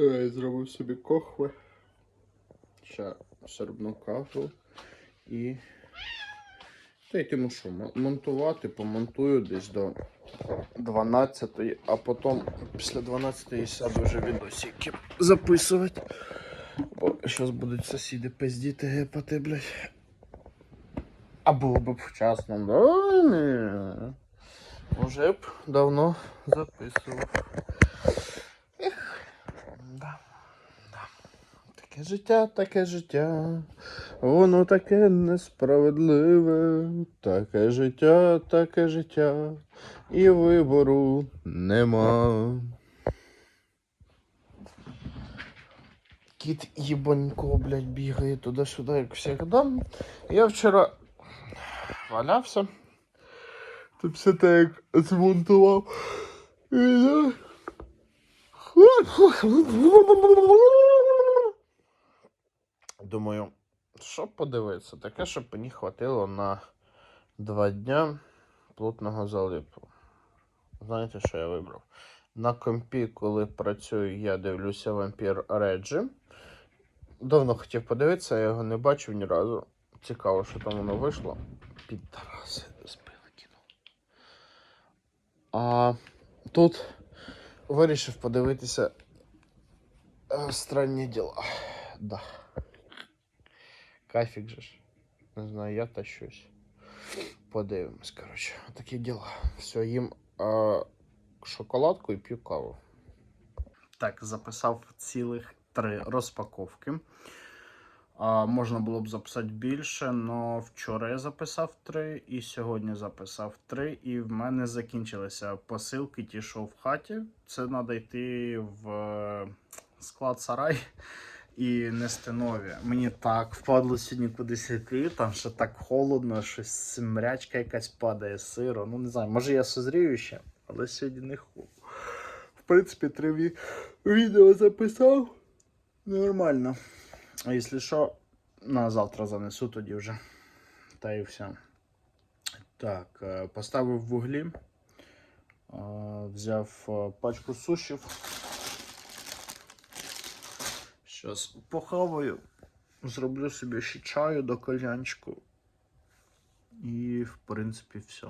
Е, Зробив собі кохви. Ще сербну каву. І. Та йтиму що, м- монтувати, помонтую десь до 12-ї, а потім після 12-ї сяду вже відосики записувати. Бо зараз будуть сусіди пиздіти гепати, блядь. А було б вчасно, да? Ні. Уже б давно записував. Да. Таке життя, таке життя. Воно таке несправедливе. Таке життя, таке життя. І вибору нема. Кіт їбанько, блядь, бігає туди-сюди, як завжди. Я вчора валявся. Тут все так змонтував. І Думаю, що подивитися? Таке, щоб мені хватило на два дня плотного залипу. Знаєте, що я вибрав? На компі, коли працюю, я дивлюся вампір Реджі. Давно хотів подивитися, я його не бачив ні разу. Цікаво, що там воно вийшло. Піддараси збили кіно. А тут вирішив подивитися е, странні діла. Да. Кайфік же ж. Не знаю, я та щось. Подивимось, коротше. Такі діла. Все, їм е, шоколадку і п'ю каву. Так, записав цілих три розпаковки. Можна було б записати більше, але вчора я записав три, і сьогодні записав три, і в мене закінчилися посилки, ті, що в хаті. Це треба йти в е, склад сарай і нести нові. Мені так впадло сьогодні кудись йти, там ще так холодно, щось мрячка якась падає, сиро. Ну не знаю, може я созрію ще, але сьогодні не ху. В принципі, три ві- відео записав. Нормально. А якщо що, на завтра занесу тоді вже. Та і все. Так, е, поставив в углі. е, Взяв е, пачку сушів. Щас похаваю. Зроблю собі ще чаю до кальянчику. І, в принципі, все.